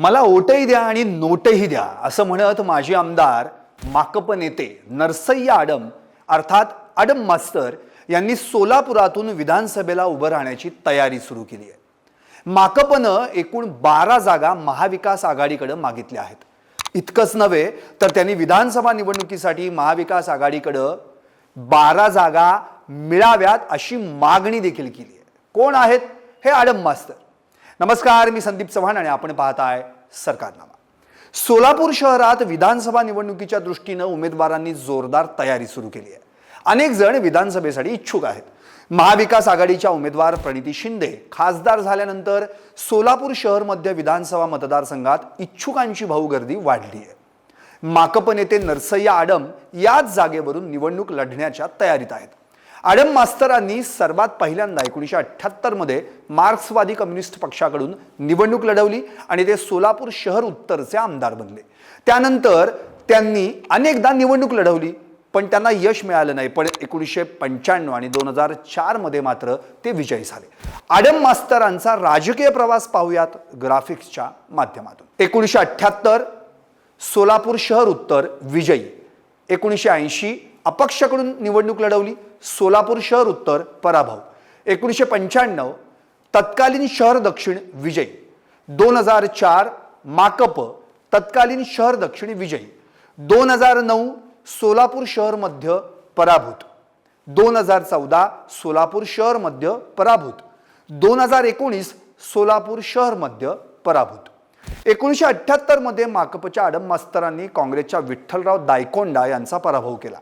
मला ओटही द्या आणि नोटही द्या असं म्हणत माजी आमदार माकप नेते नरसय्या आडम अर्थात आडम मास्तर यांनी सोलापुरातून विधानसभेला उभं राहण्याची तयारी सुरू केली आहे. माकपनं एकूण बारा जागा महाविकास आघाडीकडे मागितल्या आहेत. इतकंच नव्हे तर त्यांनी विधानसभा निवडणुकीसाठी महाविकास आघाडीकडं बारा जागा मिळाव्यात अशी मागणी देखील केली आहे. कोण आहेत? हे आडम मास्तर. नमस्कार मी संदीप चव्हाण आणि आपण पाहताय सरकारनामा. सोलापूर शहरात विधानसभा निवडणुकीच्या दृष्टीनं उमेदवारांनी जोरदार तयारी सुरू केली आहे. अनेक जण विधानसभेसाठी इच्छुक आहेत. महाविकास आघाडीच्या उमेदवार प्रणिती शिंदे खासदार झाल्यानंतर सोलापूर शहर मध्य विधानसभा मतदारसंघात इच्छुकांची भाऊगर्दी वाढली आहे. माकप नेते नरसय्या आडम याच जागेवरून निवडणूक लढण्याच्या तयारीत आहेत. आडम मास्तरांनी सर्वात पहिल्यांदा एकोणीसशे अठ्ठ्याहत्तरमध्ये मार्क्सवादी कम्युनिस्ट पक्षाकडून निवडणूक लढवली आणि ते सोलापूर शहर उत्तरचे आमदार बनले. त्यानंतर त्यांनी अनेकदा निवडणूक लढवली पण त्यांना यश मिळालं नाही. पण एकोणीसशे पंच्याण्णव आणि दोन हजार चारमध्ये मात्र ते विजयी झाले. आडम मास्तरांचा राजकीय प्रवास पाहूयात ग्राफिक्सच्या माध्यमातून. एकोणीसशे अठ्ठ्याहत्तर सोलापूर शहर उत्तर विजयी. एकोणीसशे ऐंशी अपक्षकडून निवडणूक लढवली. सोलापूर शहर उत्तर पराभव. एकोणीसशे पंच्याण्णव तत्कालीन शहर दक्षिण विजयी. दोन हजार चार माकप तत्कालीन शहर दक्षिण विजयी. दोन हजार नऊ सोलापूर शहर मध्य पराभूत. दोन हजार चौदा सोलापूर शहर मध्य पराभूत. दोन हजार एकोणीस सोलापूर शहर मध्य पराभूत. एकोणीसशे अठ्ठ्याहत्तरमध्ये माकपच्या आडम मास्तरांनी काँग्रेसच्या विठ्ठलराव दायकोंडा यांचा पराभव केला.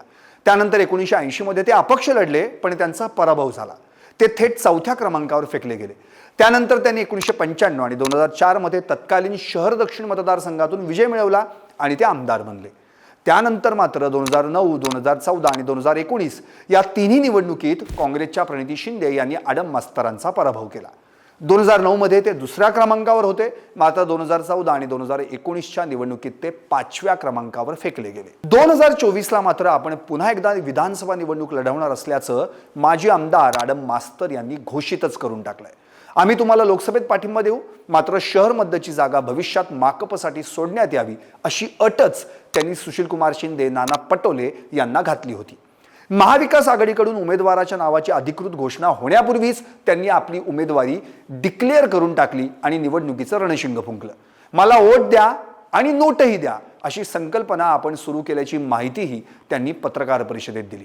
त्यानंतर एकोणीसशे ऐंशीमध्ये ते अपक्ष लढले पण त्यांचा पराभव झाला. ते थेट चौथ्या क्रमांकावर फेकले गेले. त्यानंतर त्यांनी एकोणीसशे पंच्याण्णव आणि दोन हजार चारमध्ये तत्कालीन शहर दक्षिण मतदारसंघातून विजय मिळवला आणि ते आमदार बनले. त्यानंतर मात्र दोन हजार नऊ दोन हजार चौदा आणि दोन हजार एकोणीस या तिन्ही निवडणुकीत काँग्रेसच्या प्रणिती शिंदे यांनी आडम मास्तरांचा पराभव केला. दोन हजार नऊमध्ये ते दुसऱ्या क्रमांकावर होते. मात्र दोन हजार चौदा आणि दोन हजार एकोणीसच्या निवडणुकीत ते पाचव्या क्रमांकावर फेकले गेले. दोन हजार चोवीसला मात्र आपण पुन्हा एकदा विधानसभा निवडणूक लढवणार असल्याचं माजी आमदार आडम मास्तर यांनी घोषितच करून टाकलंय. आम्ही तुम्हाला लोकसभेत पाठिंबा देऊ. मात्र शहर मध्यची जागा भविष्यात माकपसाठी सोडण्यात यावी अशी अटच त्यांनी सुशीलकुमार शिंदे नाना पटोले यांना घातली होती. महाविकास आघाडीकडून उमेदवाराच्या नावाची अधिकृत घोषणा होण्यापूर्वीच त्यांनी आपली उमेदवारी डिक्लेअर करून टाकली आणि निवडणुकीचं रणशिंग फुंकलं. मला वोट द्या आणि नोटही द्या अशी संकल्पना आपण सुरू केल्याची माहितीही त्यांनी पत्रकार परिषदेत दिली.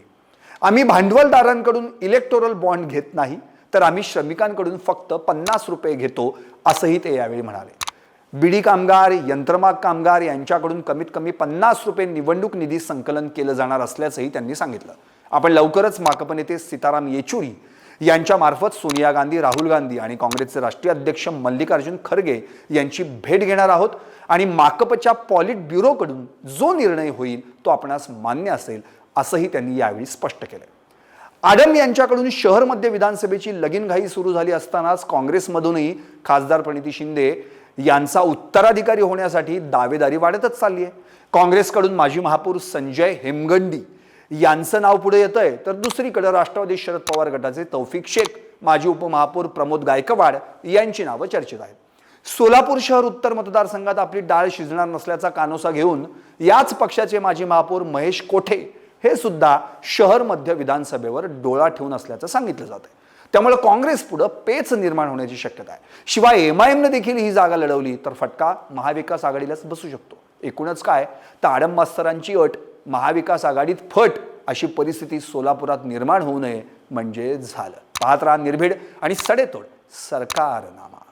आम्ही भांडवलदारांकडून इलेक्टोरल बॉन्ड घेत नाही तर आम्ही श्रमिकांकडून फक्त पन्नास रुपये घेतो असंही ते यावेळी म्हणाले. बीडी कामगार यंत्रमाग कामगार यांच्याकडून कमीत कमी पन्नास रुपये निवडणूक निधी संकलन केलं जाणार असल्याचंही त्यांनी सांगितलं. आपण लवकरच माकप नेते सीताराम येचुरी यांच्यामार्फत सोनिया गांधी राहुल गांधी आणि काँग्रेसचे राष्ट्रीय अध्यक्ष मल्लिकार्जुन खरगे यांची भेट घेणार आहोत आणि माकपच्या पॉलिट ब्युरोकडून जो निर्णय होईल तो आपणास मान्य असेल असंही त्यांनी यावेळी स्पष्ट केलं आडम यांच्याकडून शहर मध्य विधानसभेची लगीनघाई सुरू झाली असतानाच काँग्रेसमधूनही खासदार प्रणिती शिंदे यांचा उत्तराधिकारी होण्यासाठी दावेदारी वाढतच चालली आहे. काँग्रेसकडून माजी महापौर संजय हेमगंडी यांचं नाव पुढे येत आहे तर दुसरीकडे राष्ट्रवादी शरद पवार गटाचे तौफिक शेख माजी उपमहापौर प्रमोद गायकवाड यांची नावं चर्चेत आहेत. सोलापूर शहर उत्तर मतदारसंघात आपली डाळ शिजणार नसल्याचा कानोसा घेऊन याच पक्षाचे माजी महापौर महेश कोठे हे सुद्धा शहर मध्य विधानसभेवर डोळा ठेवून असल्याचं सांगितलं जात आहे त्यामुळे काँग्रेस पुढं पेच निर्माण होण्याची शक्यता आहे. शिवाय एम आय एमने देखील ही जागा लढवली तर फटका महाविकास आघाडीलाच बसू शकतो. एकूणच काय? तर आडम मास्तरांची अट महाविकास आघाडीत फट अशी परिस्थिती सोलापुरात निर्माण होऊ नये म्हणजे झालं. पाहत राहा निर्भीड आणि सडेतोड सरकारनामा.